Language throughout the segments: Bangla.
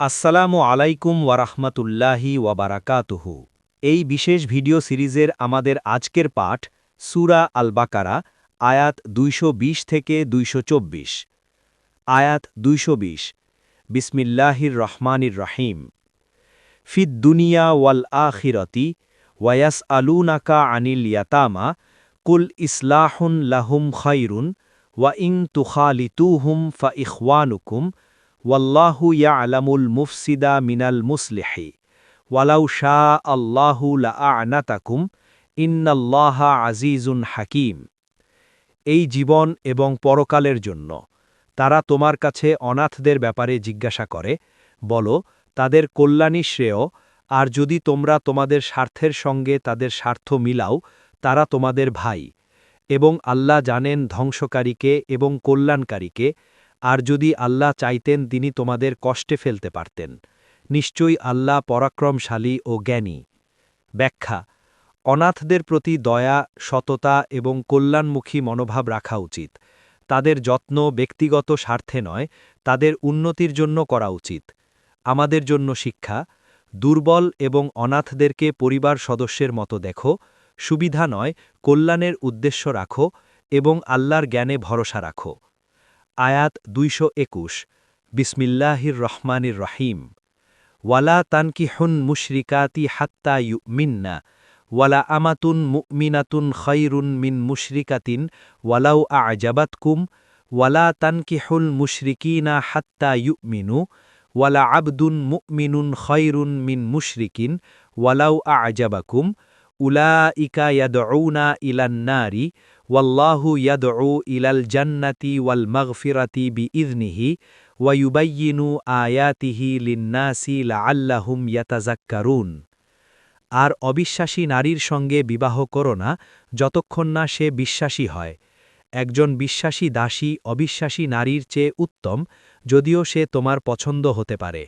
আসসালামু আলাইকুম ওয়ারাহমাতুল্লাহি ওয়াবারাকাতুহু। এই বিশেষ ভিডিও সিরিজের আমাদের আজকের পাঠ সুরা আল বাকারা আয়াত 220 থেকে 224 আয়াত 220 বিসমিল্লাহির রহমানির রহিম। ফিদ দুনিয়া ওয়াল আখিরতি ওয়ায়াস আলুনাকা আনিল ইয়াতামা, কুল ইসলাহুন লাহুম খৈরুন ওয়া ইং তুখালিতুহুম ফা ইখওয়ানুকুম ওয়াল্লাহু ইয়ালামুল মুফসিদা মিনাল মুসলিহি। ওয়ালাউ শাহ আল্লাহু লাআনাতাকুম, ইন্নাল্লাহা আজিজুন হাকিম। এই জীবন এবং পরকালের জন্য তারা তোমার কাছে অনাথদের ব্যাপারে জিজ্ঞাসা করে, বলো, তাদের কল্যাণী শ্রেয়, আর যদি তোমরা তোমাদের স্বার্থের সঙ্গে তাদের স্বার্থ মিলাও, তারা তোমাদের ভাই, এবং আল্লাহ জানেন ধ্বংসকারীকে এবং কল্যাণকারীকে আর যদি আল্লাহ চাইতেন তিনি তোমাদের কষ্টে ফেলতে পারতেন। নিশ্চয়ই আল্লাহ পরাক্রমশালী ও জ্ঞানী। ব্যাখ্যা, অনাথদের প্রতি দয়া, সততা এবং কল্যাণমুখী মনোভাব রাখা উচিত। তাদের যত্ন ব্যক্তিগত স্বার্থে নয়, তাদের উন্নতির জন্য করা উচিত। আমাদের জন্য শিক্ষা, দুর্বল এবং অনাথদেরকে পরিবার সদস্যের মতো দেখো, সুবিধা নয়, কল্যাণের উদ্দেশ্য রাখো এবং আল্লাহর জ্ঞানে ভরসা রাখো। আয়াত দুইশো একুশ। বিসমিল্লাহির রহমানির রহিম। ওয়ালা তানকিহুন মুশরিকাতি হাত্তা মিন্না ওয়ালা আমাতুন মুমিনাতুন খৈরুন মিন মুশরিকাতিন। ওয়ালাউ আজাবাতকুম। ওয়ালা তানকিহুল মুশরিকিনা হাত্তা মিনু ওয়ালা আবদুন মুমিনুন খৈরুন মিন মুশরিকিন। ওয়ালাউ আজাবাকুম। উলাইকা ইয়াদউনা ইলান্নারি ওয়াল্লাহু ইয়াদউ ইলাল জান্নাতি ওয়াল মাগফিরাতি বিইজনিহি ওয়ায়ুবাইয়িনু আয়াতিহি লিন্নাসি আর অবিশ্বাসী নারীর সঙ্গে বিবাহ করো না যতক্ষণ না সে বিশ্বাসী হয়। একজন বিশ্বাসী দাসী অবিশ্বাসী নারীর চেয়ে উত্তম যদিও সে তোমার পছন্দ হতে পারে।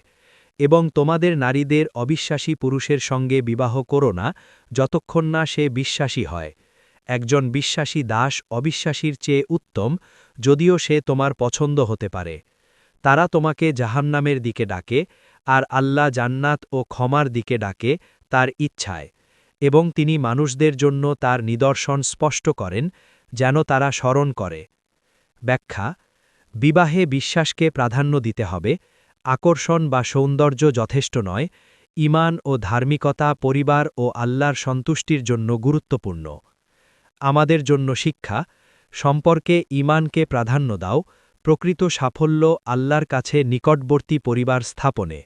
এবং তোমাদের নারীদের অবিশ্বাসী পুরুষের সঙ্গে বিবাহ করো না যতক্ষণ না সে বিশ্বাসী হয়। একজন বিশ্বাসী দাস অবিশ্বাসীর চেয়ে উত্তম, যদিও সে তোমার পছন্দ হতে পারে। তারা তোমাকে জাহান্নামের দিকে ডাকে, আর আল্লাহ জান্নাত ও ক্ষমার দিকে ডাকে তার ইচ্ছায়, এবং তিনি মানুষদের জন্য তার নিদর্শন স্পষ্ট করেন, যেন তারা স্মরণ করে। ব্যাখ্যা, বিবাহে বিশ্বাসকে প্রাধান্য দিতে হবে, আকর্ষণ বা সৌন্দর্য যথেষ্ট নয় ইমান ও ধার্মিকতা পরিবার ও আল্লাহর সন্তুষ্টির জন্য গুরুত্বপূর্ণ। আমাদের জন্য শিক্ষা, সম্পর্কে ইমানকে প্রাধান্য দাও, প্রকৃত সাফল্য আল্লাহর কাছে নিকটবর্তী পরিবার স্থাপনে।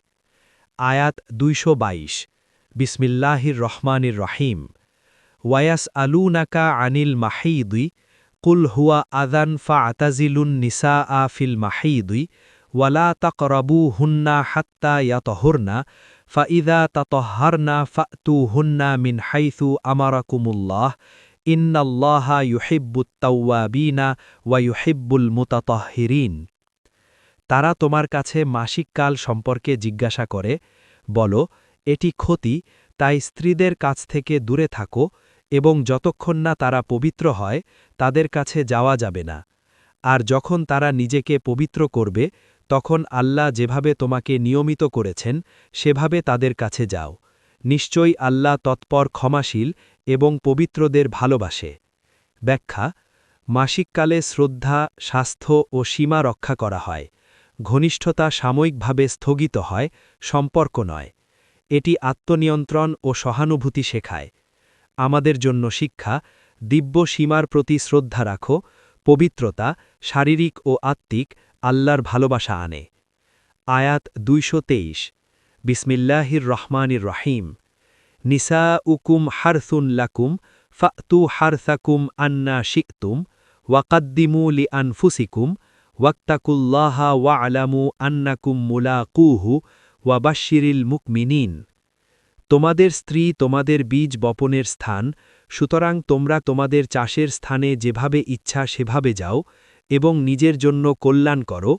আয়াত দুইশো বাইশ। বিসমিল্লাহির রহমানির রহিম। ওয়ায়াস আলুনাকা আনিল মাহিদুই কুল হুয়া আদান ফা আতাজিলুন নিসা আ ফিল মাহিদুই ওয়ালা তাকরাবু হুন্না হাত্তা ইয়াতহরনা ফাইদা তাতহারনা ফাতু হুন্না মিন হাইথু আমারাকুমুল্লাহ। ইন্নাল্লাহা ইউহিব্বুত তাওয়াবিনা ওয়া মুতাতহিরিন। তারা তোমার কাছে মাসিককাল সম্পর্কে জিজ্ঞাসা করে, বলো, এটি ক্ষতি, তাই স্ত্রীদের কাছ থেকে দূরে থাকো, এবং যতক্ষণ না তারা পবিত্র হয়, তাদের কাছে যাওয়া যাবে না। আর যখন তারা নিজেকে পবিত্র করবে, তখন আল্লাহ যেভাবে তোমাকে নিয়মিত করেছেন, সেভাবে তাদের কাছে যাও। নিশ্চয়ই আল্লাহ তৎপর ক্ষমাশীল এবং পবিত্রদের ভালোবাসে। ব্যাখ্যা, মাসিককালে শ্রদ্ধা, স্বাস্থ্য ও সীমা রক্ষা করা হয়। ঘনিষ্ঠতা সাময়িকভাবে স্থগিত হয়, সম্পর্ক নয়। এটি আত্মনিয়ন্ত্রণ ও সহানুভূতি শেখায়। আমাদের জন্য শিক্ষা, দিব্য সীমার প্রতি শ্রদ্ধা রাখো, পবিত্রতা, শারীরিক ও আত্মিক, আল্লাহর ভালোবাসা আনে। আয়াত দুইশো তেইশ। বিসমিল্লাহির রহমানির রহিম। নিসা উকুম হারথুন লাকুম, ফাতু হারসাকুম আন্না শিকতুম, ওয়াকাদ্দিমু লি আনফুসিকুম ওয়াক্তাকুল্লাহা ওয়া আলামু আন্নাকুম মুলাকুহু ওয়াবাশিরিল মুকমিনিন। তোমাদের স্ত্রী তোমাদের বীজ বপনের স্থান, সুতরাং তোমরা তোমাদের চাষের স্থানে যেভাবে ইচ্ছা সেভাবে যাও এবং নিজের জন্য কল্যাণ করো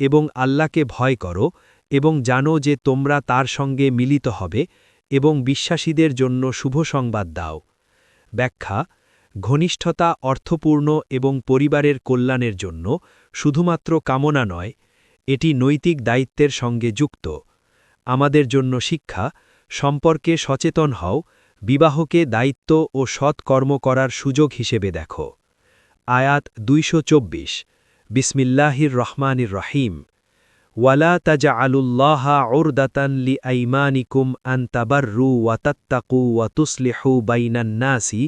এবং আল্লাহকে ভয় করো এবং জানো যে তোমরা তার সঙ্গে মিলিত হবে এবং বিশ্বাসীদের জন্য শুভ সংবাদ দাও। ব্যাখ্যা, ঘনিষ্ঠতা অর্থপূর্ণ এবং পরিবারের কল্যাণের জন্য শুধুমাত্র কামনা নয়, এটি নৈতিক দায়িত্বের সঙ্গে যুক্ত। আমাদের জন্য শিক্ষা, সম্পর্কে সচেতন হও, বিবাহকে দায়িত্ব ও সৎ কর্ম করার সুযোগ হিসেবে দেখো। আয়াত দুইশো চব্বিশ। বিসমিল্লাহির রহমানির রহিম। ওয়ালা তাজা লি আইমানিকুম আন তাবাররু ওয়াতাত্তাকু ওয়াতুসলিহু বাইনান্নাসি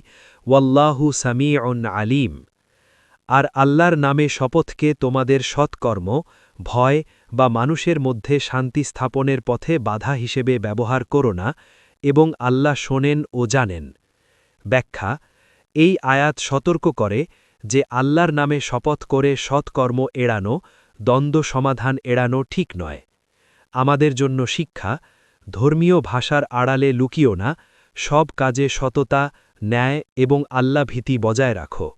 ওয়াল্লাহু সামিউন আলিম। আর আল্লাহর নামে শপথকে তোমাদের সৎকর্ম, ভয় বা মানুষের মধ্যে শান্তি স্থাপনের পথে বাধা হিসেবে ব্যবহার করো না এবং আল্লাহ শোনেন ও জানেন। ব্যাখ্যা, এই আয়াত সতর্ক করে যে আল্লাহর নামে শপথ করে সৎকর্ম এড়ানো দ্বন্দ্ব সমাধান এড়ানো ঠিক নয়। আমাদের জন্য শিক্ষা, ধর্মীয় ভাষার আড়ালে লুকিও না, সব কাজে সততা, ন্যায় এবং আল্লাভীতি বজায় রাখো।